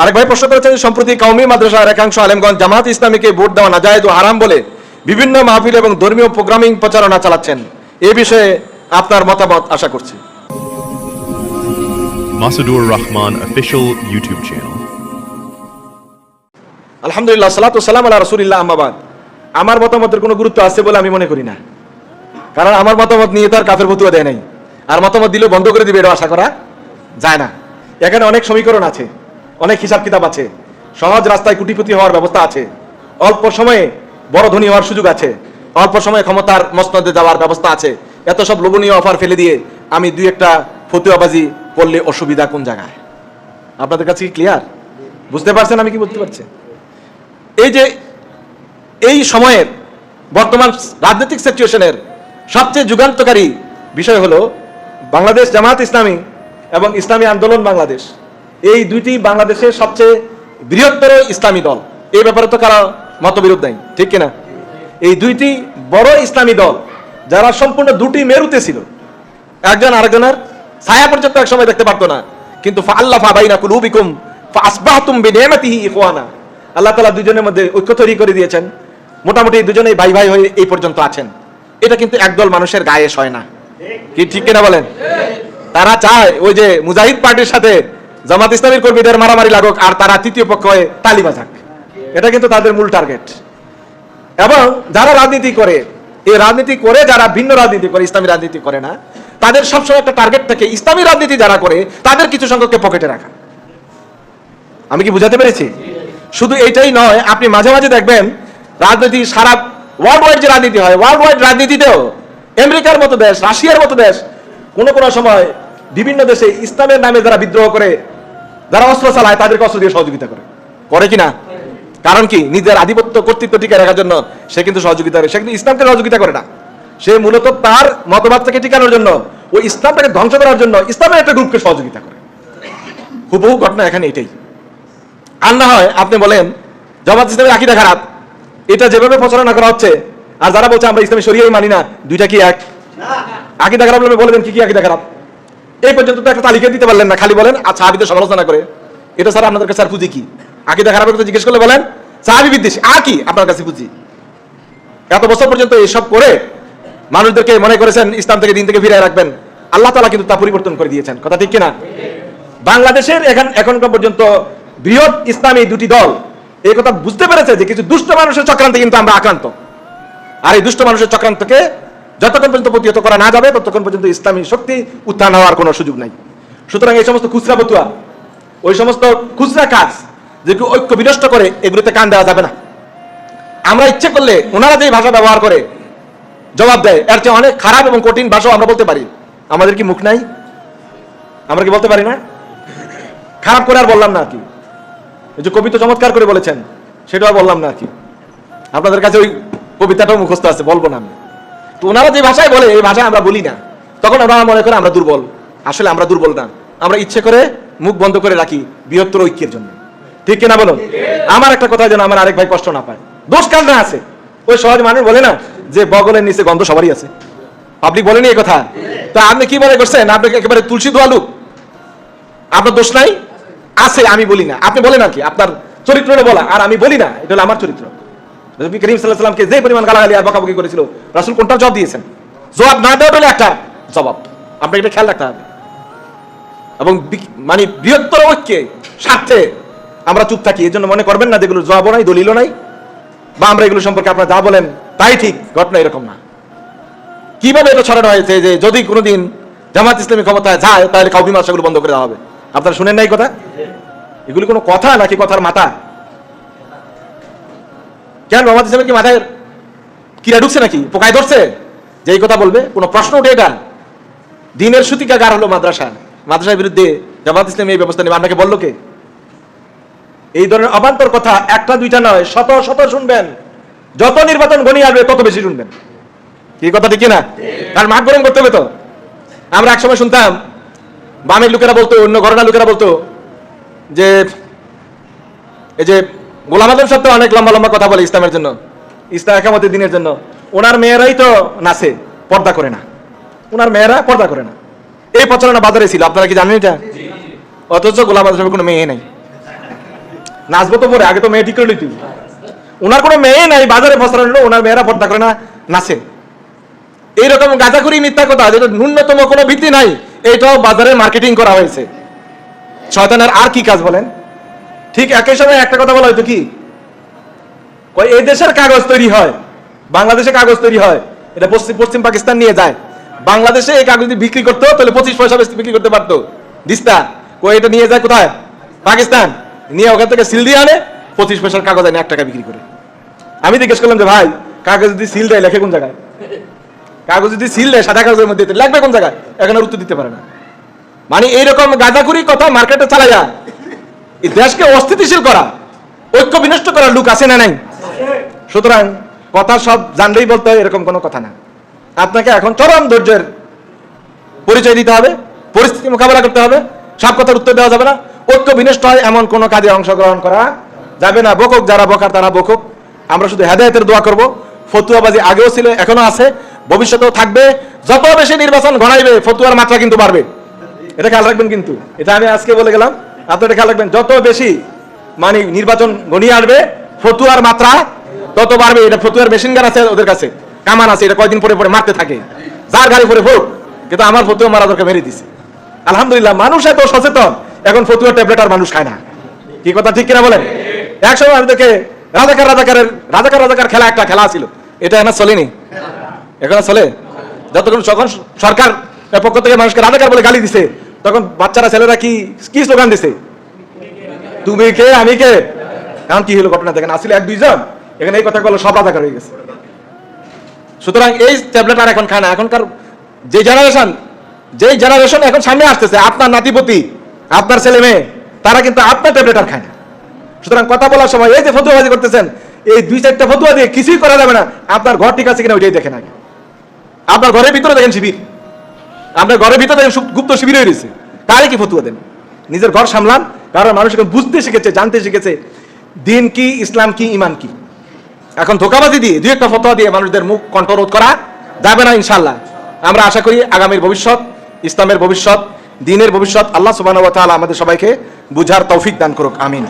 আরেক ভাই প্রশ্ন করেছেন সম্প্রতি কওমি মাদ্রাসার একাংশ আলেমগঞ্জ জামাত ইসলামীকে ভোট দেওয়া নাজায়েজ ও হারাম বলে বিভিন্ন মাহফিল এবং ধর্মীয় প্রোগ্রামিং প্রচারণা চালাচ্ছেন। এ বিষয়ে আপনার মতামত আশা করছি. আলহামদুলিল্লাহ সালাতু সালাম রসুলিল্লাহ আহমাবাদ আমার মতামতের কোনো গুরুত্ব আছে বলে আমি মনে করি না। কারণ আমার মতামত নিয়ে তো আর কাফের ফতুয়া দেয় নাই। আর মতামত দিলেও বন্ধ করে দিবে এটা আশা করা যায় না। এখানে অনেক সমীকরণ আছে। অনেক হিসাব কিতাব আছে। সহজ রাস্তায় কুটিপতি হওয়ার ব্যবস্থা আছে। অল্প সময়ে বড় ধনী হওয়ার সুযোগ আছে। অল্প সময়ে ক্ষমতার মসনদে যাওয়ার ব্যবস্থা আছে। এত সব লোভনীয় অফার ফেলে দিয়ে আমি দুই একটা ফতুয়াবাজি করলে অসুবিধা কোন জায়গায়? আপনাদের কাছে কি ক্লিয়ার বুঝতে পারছেন আমি কি বুঝতে পারছি? এই যে এই সময়ের বর্তমান রাজনৈতিক সিচুয়েশনের সবচেয়ে যুগান্তকারী বিষয় হলো বাংলাদেশ জামাত ইসলামী এবং ইসলামী আন্দোলন বাংলাদেশ। এই দুইটি বাংলাদেশের সবচেয়ে বৃহত্তর ইসলামী দল। এই ব্যাপারে তো কারও মতবিরোধ নাই, ঠিক কিনা? এই দুইটি বড় ইসলামী দল যারা সম্পূর্ণ দুটি মেরুতে ছিল। একজন আরেকজনের ছায়া পর্যন্ত এক দেখতে পারতো না। কিন্তু আল্লাহ আল্লাহ তাআলা দুজনের মধ্যে ঐক্য তৈরি করে দিয়েছেন। মোটামুটি দুজনেই ভাই ভাই হয়ে এই পর্যন্ত আছেন। এটা কিন্তু একদল মানুষের গায়ে সয় না। কি ঠিক কিনা বলেন? তারা চায় ওই যে মুজাহিদ পার্টির সাথে জামাত ইসলামীর কর্মীদের মারামারি লাগুক আর তারা তৃতীয় পক্ষ হয়ে তালি বাজাক। এটা কিন্তু তাদের মূল টার্গেট এবং যারা রাজনীতি করে এই রাজনীতি করে যারা ভিন্ন রাজনীতি করে, ইসলামী রাজনীতি করে না, তাদের সবসময় একটা টার্গেট থাকে, ইসলামী রাজনীতি যারা করে, তাদের কিছু সংখ্যককে পকেটে রাখা। আমি কি বুঝাতে পেরেছি? শুধু এইটাই নয়, আপনি মাঝে মাঝে দেখবেন, রাজনীতি সারা ওয়ার্ল্ড ওয়াইড যে রাজনীতি হয় ওয়ার্ল্ড ওয়াইড রাজনীতিতেও আমেরিকার মতো দেশ, রাশিয়ার মতো দেশ, কোনো কোনো সময় বিভিন্ন দেশে ইসলামের নামে যারা বিদ্রোহ করে যারা অস্ত্র চালায় তাদেরকে অস্ত্র দিয়ে সহযোগিতা করে। করে কি না কারণ কি? নিজের আধিপত্য কর্তৃত্ব টিকে রাখার জন্য সে কিন্তু সহযোগিতা করে। সে কিন্তু ইসলামকে সহযোগিতা করে না। সে মূলত তার মতবাদটাকে টিকানোর জন্য ওই ইসলামটাকে ধ্বংস করার জন্য ইসলামের একটা গ্রুপকে সহযোগিতা করে। হুবহু ঘটনা এখানে এটাই। আর না হয় আপনি বলেন, জামাত ইসলামের আকিদা খারাপ। এটা যেভাবে প্রচারণা করা হচ্ছে, আর যারা বলছে আমরা ইসলামী শরিয়াই মানি না, দুইটা কি এক? আকিদা খারাপ বলে দেন, কি কি আকিদা খারাপ? এই পর্যন্ত তো একটা তালিকা দিতে পারলেন না, খালি বলেন আচ্ছা আবিদের সমালোচনা করে। এটা স্যার আপনাদের কাছে আর পুঁজি কি? আকিদা খারাপের কথা জিজ্ঞেস করলে বলেন সাহাবি বিদ্বেষী, আর কি আপনার কাছে পুঁজি? এত বছর পর্যন্ত এইসব করে মানুষদেরকে মনে করেছেন ইসলাম থেকে দিন থেকে ফিরে রাখবেন। আল্লাহ তালা কিন্তু তা পরিবর্তন করে দিয়েছেন। কথা ঠিক কিনা? বাংলাদেশের এখন এখনকার পর্যন্ত বৃহৎ ইসলামী দুটি দল, এই কথা বুঝতে পেরেছে যে কিছু দুষ্ট মানুষের চক্রান্তে কিন্তু আমরা আক্রান্ত। আর এই দুষ্ট মানুষের চক্রান্তকে যতক্ষণ পর্যন্ত প্রতিহত করা না যাবে, ততক্ষণ পর্যন্ত ইসলামী শক্তি উত্থান হওয়ার কোনো সুযোগ নাই। সুতরাং এই সমস্ত খুচরা বতুয়া, ওই সমস্ত খুচরা কাজ যেগুলো ঐক্য বিনষ্ট করে, এগুলোতে কান দেওয়া যাবে না। আমরা ইচ্ছে করলে ওনারা যে ভাষা ব্যবহার করে জবাব দেয়, এর চেয়ে অনেক খারাপ এবং কঠিন ভাষাও আমরা বলতে পারি। আমাদের কি মুখ নাই? আমরা কি বলতে পারি না? খারাপ করে আর বললাম না কি। এই যে কবিতা চমৎকার করে বলেছেন, সেটাও বললাম না কি। আপনাদের কাছে ওই কবিতাটাও মুখস্থ আছে, বলব না আমি। তো ওনারা যে ভাষায় বলে, এই ভাষায় আমরা বলি না। তখন আমরা মনে করে আমরা দুর্বল। আসলে আমরা দুর্বল না। আমরা ইচ্ছে করে মুখ বন্ধ করে রাখি বৃহত্তর ঐক্যের জন্য। ঠিক কিনা বলুন? আমার একটা কথা যেন আমার আরেক ভাই কষ্ট না পায়। দোষ কার না আছে? ওই সহজ মানুষ বলে না যে বগলের নিচে গন্ধ সবারই আছে। পাবলিক বলেনি এই কথা? তা আপনি কি মনে করছেন? আপনি একেবারে তুলসী দোয়ালু আপনার দোষ নাই? আছে, আমি বলি না। আপনি বলেন আর কি। আপনার চরিত্রটা বলা। আর আমি বলি না, এটা হলো আমার চরিত্র। নবী করিম সাল্লাহ সাল্লামকে যে পরিমাণ গালাগালি আর বকাবকি করেছিল, রাসুল কোনটা জবাব দিয়েছেন? জবাব না দেওয়া হলে একটা জবাব। আপনাকে এটা খেয়াল রাখতে হবে। এবং মানে বৃহত্তর ঐক্যে, স্বার্থে আমরা চুপ থাকি এই জন্য মনে করবেন না যেগুলো জবাবও নাই, দলিলও নাই, বা আমরা এগুলো সম্পর্কে আপনারা যা বলেন তাই ঠিক, ঘটনা এরকম না। কীভাবে এটা ছড়ানো হয়েছে যে যদি কোনোদিন জামাত ইসলামী ক্ষমতায় যায়, তাহলে কাউবি মাসাগুলো বন্ধ করে দেওয়া হবে? আপনারা শুনেন নাই কথা? এগুলি কোনো কথা নাকি কথার মাথা? কেন জামাত ইসলামের কি মাথায় কিরা ঢুকছে নাকি? পোকায় ধরছে? যে এই কথা বলবে, কোনো প্রশ্ন উঠে এটা? দিনের সূতিকাগার হলো মাদ্রাসা। মাদ্রাসার বিরুদ্ধে জামাত ইসলামী এই ব্যবস্থা নেবে। আপনাকে বলল কে? এই ধরনের অবান্তর কথা একটা দুইটা নয়, শত শত শুনবেন। যত নির্বাচন গণি আসবে, তত বেশি শুনবেন। কি কথা, ঠিক না কারণ মাঠ গরম করতে হবে তো? আমরা একসময় শুনতাম, বামের লোকেরা বলতো, অন্য ঘরনা লোকেরা বলতো, যে, এই যে গোলাম আজম সাহেব তো অনেক লম্বা লম্বা কথা বলে ইসলামের জন্য। ইসলাম একামতের দিনের জন্য। ওনার মেয়েরাই তো নাচে পর্দা করে না। ওনার মেয়েরা পর্দা করে না। এই প্রচারণা বাজারে ছিল আপনারা কি জানেন এটা? অথচ গোলাম আজম সাহেবের কোনো মেয়ে নেই। নাচবো তো পরে আগে তো মেয়ে ঠিক করে লইতি ওনার কোনো মেয়ে নাই বাজারে হলো ওনার মেয়েরা পর্দা করে না নাচে। এইরকম গাঁজাখুরি মিথ্যা কথা যেটা ন্যূনতম কোনো ভিত্তি নাই এইটাও বাজারে মার্কেটিং করা হয়েছে। শয়তানের আর কি কাজ বলেন? ঠিক একই সময় একটা কথা বলা হয়তো কি? এই দেশের কাগজ তৈরি হয়, বাংলাদেশে কাগজ তৈরি হয়, এটা পশ্চিম পশ্চিম পাকিস্তান নিয়ে যায়। বাংলাদেশে এই কাগজ বিক্রি করতো, তাহলে পঁচিশ পয়সা বেশি বিক্রি করতে পারতো। দিস্তা কই এটা নিয়ে যায় কোথায়? পাকিস্তান। নিয়ে ওখান থেকে সিল দিয়ে আনে, পঁচিশ পয়সার কাগজ আনে এক টাকা বিক্রি করে। আমি জিজ্ঞেস করলাম যে, ভাই, কাগজ যদি সিল দেয়, লেখে কোন জায়গায়? কাগজ যদি সিল দেয়, সাদা কাগজের মধ্যে লাগবে কোন জায়গায়? এখন আর উত্তর দিতে পারে না। মানে এইরকম গাঁজাখুরি কথা মার্কেটে চালাইয়া এই দেশকে অস্থিতিশীল করা ঐক্য বিনষ্ট করার লোক আছে না নাই? সুতরাং কথা সব জানলেই বলতে হয়, এরকম কোনো কথা না। আপনাকে এখন চরম ধৈর্যের পরিচয় দিতে হবে, পরিস্থিতি মোকাবেলা করতে হবে, সব কথার উত্তর দেওয়া যাবে না। ঐক্য বিনষ্ট হয় এমন কোনো কাজে অংশগ্রহণ করা যাবে না। বকুক, যারা বকার তারা বকুক। আমরা শুধু হেদায়তের দোয়া করব। ফতুয়াবাজি আগেও ছিল এখনও আছে, ভবিষ্যতেও থাকবে। যত বেশি নির্বাচন ঘনাইবে ফতুয়ার মাত্রা কিন্তু বাড়বে। এটা খেয়াল রাখবেন কিন্তু। এটা আমি আজকে বলে গেলাম। আপনারা খেয়াল রাখবেন, যত বেশি মানে নির্বাচন ঘনিয়ে আসবে, ফতুয়ার মাত্রা তত বাড়বে। এটা ফতুয়ার মেশিন আছে ওদের কাছে, কামান আছে, এটা কয়দিন পরে পরে মারতে থাকে। যার গাড়ি পরে কিন্তু আমার ফতুয়া মারা দরকার, মেরে দিছে। আলহামদুলিল্লাহ, মানুষ এত সচেতন, এখন ফতুয়া ট্যাবলেট আর মানুষ খায় না। কি কথা, ঠিক কিনা বলেন? একসময় আমি দেখে রাজাকার, রাজাকারের, রাজাকার রাজাকার খেলা একটা খেলা ছিল। এটা এখন চলেনি। এখন চলে? যতক্ষণ সরকার পক্ষ থেকে মানুষকে রাজাকার বলে গালি দিছে তখন বাচ্চারা, ছেলেরা কি কি স্লোগান দিছে? তুমি কে, আমি কে? এখন কি হলো ঘটনা দেখেন, আসলে এক, দুইজন। এখানে এই কথা বলে সব রাজাকার হয়ে গেছে। সুতরাং এই ট্যাবলেট আর এখন খায় না। এখনকার যে জেনারেশন যে জেনারেশন এখন সামনে আসতেছে, আপনার নাতিপতি, আপনার ছেলে মেয়ে, তারা কিন্তু আপনার ট্যাবলেট আর খায় না। সুতরাং কথা বলার সময় এই যে ফতুয়াবাজি করতেছেন, এই দুই, চারটা ফতুয়া দিয়ে কিছুই করা যাবে না। আপনার ঘর ঠিক আছে কিনা ওইটাই দেখেন আগে। আপনার ঘরের ভিতরে দেখেন শিবির। আপনার ঘরের ভিতরে গুপ্ত শিবির রয়েছে। তারে কি ফতুয়া দেন? নিজের ঘর সামলান, কারণ মানুষ এখন বুঝতে শিখেছে, জানতে শিখেছে, দিন কি, ইসলাম কি, ইমান কি। এখন ধোকাবাজি দিয়ে, দুই একটা ফতোয়া দিয়ে মানুষদের মুখ কণ্ঠরোধ করা যাবে না ইনশাল্লাহ আমরা আশা করি আগামীর ভবিষ্যৎ, ইসলামের ভবিষ্যৎ, দিনের ভবিষ্যৎ, আল্লাহ সুবাহ আমাদের সবাইকে বুঝার তৌফিক দান করুক, আমিন।